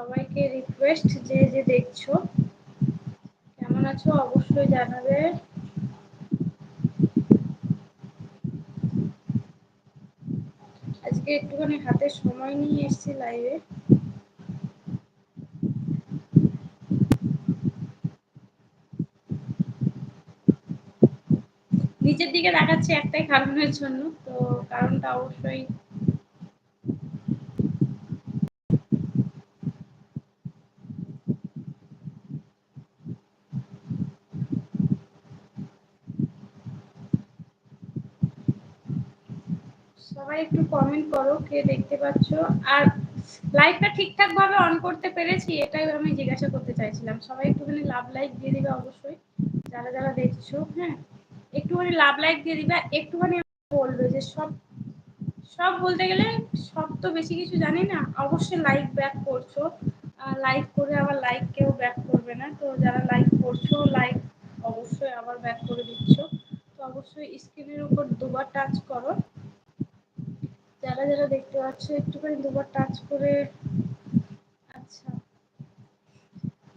সবাইকে রিকোয়েস্ট যে যে দেখছ, কেমন আছো অবশ্যই জানাবে। আজকে একটুখানি হাতে সময় নিয়ে এসেছি লাইভে নিচের দিকে দেখাচ্ছে একটাই কারণের জন্য, তো কারণটা অবশ্যই সবাই একটু কমেন্ট করো, কে দেখতে পাচ্ছ। আর লাইভটা ঠিকঠাক ভাবে অন করতে পেরেছি, এটাই আমি জিজ্ঞাসা করতে চাইছিলাম। সবাই একটুখানি লাভ লাইক দিয়ে দিবে অবশ্যই, যারা যারা দেখছ হ্যাঁ? একটুখানি লাভ লাইক দিয়ে দিবে, একটুখানি বলবে যে সব সব বলতে গেলে সব তো বেশি কিছু জানি না, অবশ্যই লাইক ব্যাক করছ। লাইক করে আবার লাইক কেউ ব্যাক করবে না। তো যারা লাইক করছ লাইক অবশ্যই আবার ব্যাক করে দিচ্ছ। তো অবশ্যই স্ক্রিনের উপর দুবার টাচ করো। যারা যারা দেখতে পাচ্ছ, একটুখানি দুবার টাচ করে। আচ্ছা।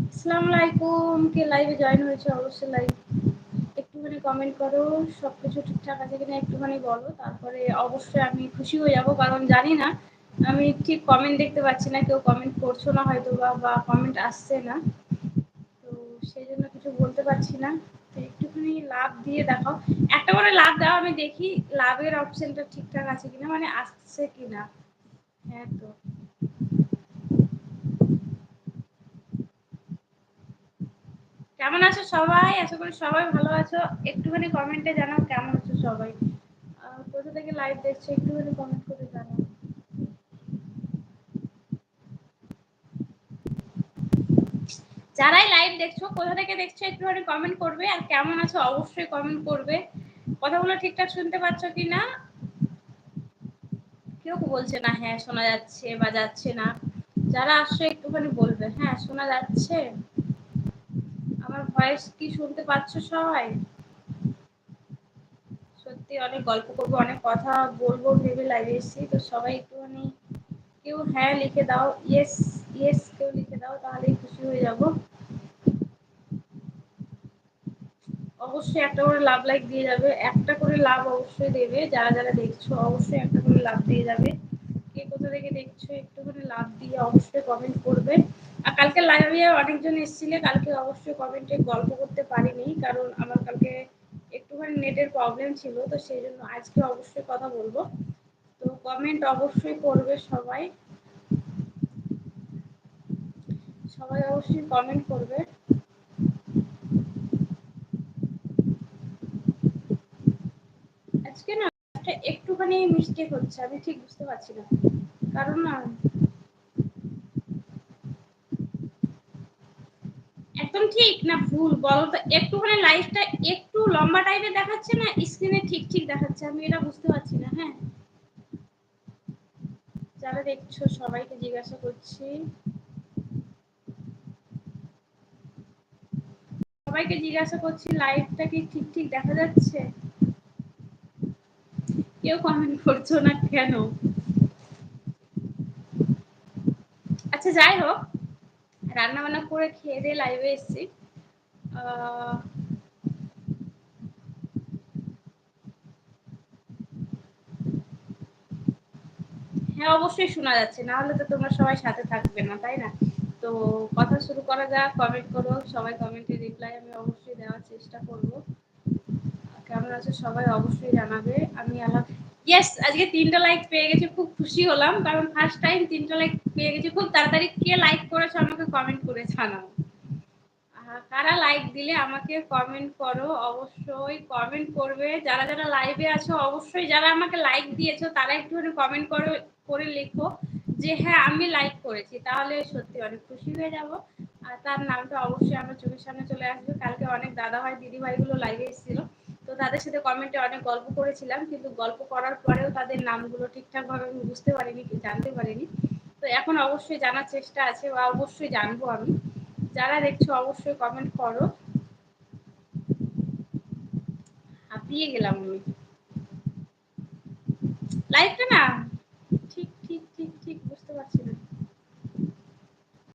আসসালামু আলাইকুম। কে লাইভে জয়েন হয়েছে? অবশ্যই লাইভ একটুখানি কমেন্ট করো। সব কিছু ঠিকঠাক আছে কিনা একটুখানি বলো। তারপরে অবশ্যই আমি খুশি হয়ে যাব, কারণ জানি না, আমি ঠিক কমেন্ট দেখতে পাচ্ছি না। কেউ কমেন্ট করছ না হয়তো বা কমেন্ট আসছে না। তো সেই জন্য কিছু বলতে পারছি না। একটুখানি লাভ দিয়ে দেখাও একটা করে লাভ দাও, আমি দেখি লাভের অপশনটা ঠিকঠাক আছে কিনা মানে আসছে কিনা। হ্যাঁ তো। কেমন আছো সবাই? আশা করি সবাই ভালো আছো। একটুখানি কমেন্টে জানাও কেমন আছো সবাই। কোথা থেকে লাইভ দেখছ, একটুখানি কমেন্ট করে জানাও যারাই লাইভ দেখছ, কোথা থেকে দেখছ একটুখানি কমেন্ট করবে আর কেমন আছো অবশ্যই কমেন্ট করবে। কথাগুলো ঠিকঠাক শুনতে পাচ্ছ কি না কেউ বলছে না হ্যাঁ শোনা যাচ্ছে বা যাচ্ছে না। যারা আসছে একটুখানি বলবে হ্যাঁ শোনা যাচ্ছে। আমার ভয়েস কি শুনতে পাচ্ছ সবাই? সত্যি অনেক গল্প করব, অনেক কথা বলব, ভেবে লাইভে এসেছি। তো সবাই একটুখানি কেউ হ্যাঁ লিখে দাও ইয়েস ইয়েস কেউ লিখে দাও, তাহলেই খুশি হয়ে যাব। অবশ্যই একটা করে লাভ লাইক দিয়ে যাবে, একটা করে লাভ অবশ্যই দেবে, যারা যারা দেখছ অবশ্যই একটা করে লাভ দিয়ে যাবে। কে কোথা থেকে দেখছ একটুখানি লাভ দিয়ে অবশ্যই কমেন্ট করবে। আর কালকে লাইভে অনেকজন এসেছিলে, কালকে অবশ্যই কমেন্টে গল্প করতে পারিনি, কারণ আমার কালকে একটুখানি নেটের প্রবলেম ছিল, তো সেই জন্য আজকে অবশ্যই কথা বলব। তো কমেন্ট অবশ্যই করবে সবাই। সবাই অবশ্যই কমেন্ট করবে। আজকে না একটুখানি মিস্টেক হচ্ছে, আমি ঠিক বুঝতে পারছি না। কারণ না, একদম ঠিক না ভুল বলো তো? একটুখানি লাইফটা একটু লম্বা টাইপের দেখাচ্ছে না স্ক্রিনে ঠিক ঠিক দেখাচ্ছে? আমি এটা বুঝতে পারছি না হ্যাঁ? যারা দেখছ, সবাইকে জিজ্ঞাসা করছি। সবাইকে জিজ্ঞাসা করছি লাইভটা কি ঠিক ঠিক দেখা যাচ্ছে? কেউ কমেন্ট করছ না কেন? আচ্ছা যাই হোক রান্না বান্না করে খেয়ে দিয়ে লাইভে এসেছি। হ্যাঁ অবশ্যই শোনা যাচ্ছে। না হলে তো তোমরা সবাই সাথে থাকবে না, তাই না? তো কথা শুরু করা যাক কমেন্ট করো, সবাই কমেন্টে রিপ্লাই আমি অবশ্যই দেওয়ার চেষ্টা করব কেমন আছে, সবাই অবশ্যই জানাবে। আমি আলাপ ইয়েস আজকে তিনটা লাইক পেয়ে গেছি, খুব খুশি হলাম। কারণ ফার্স্ট টাইম তিনটা লাইক পেয়ে গেছি। খুব তাড়াতাড়ি কে লাইক করেছ আমাকে কমেন্ট করে জানাও। কারা লাইক দিলে আমাকে কমেন্ট করো? অবশ্যই কমেন্ট করবে। যারা যারা লাইভে আছো, অবশ্যই যারা আমাকে লাইক দিয়েছ, তারা একটুখানি কমেন্ট করে করে লেখো যে হ্যাঁ আমি লাইক করেছি। তাহলে সত্যি অনেক খুশি হয়ে যাব। আর তার নামটা অবশ্যই আমার চোখের সামনে চলে আসবে। কালকে অনেক দাদা ভাই দিদি ভাইগুলো লাইভে এসেছিল। তো তাদের সাথে কমেন্টে অনেক গল্প করেছিলাম, কিন্তু গল্প করার পরেও তাদের নামগুলো ঠিকঠাকভাবে আমি বুঝতে পারিনি জানতে পারিনি। তো এখন অবশ্যই জানার চেষ্টা আছে, বা অবশ্যই জানব আমি। যারা দেখছ অবশ্যই কমেন্ট করো। হাঁপিয়ে গেলাম আমি। লাইভটা না? ঠিক ঠিক ঠিক ঠিক, বুঝতে পারছি না।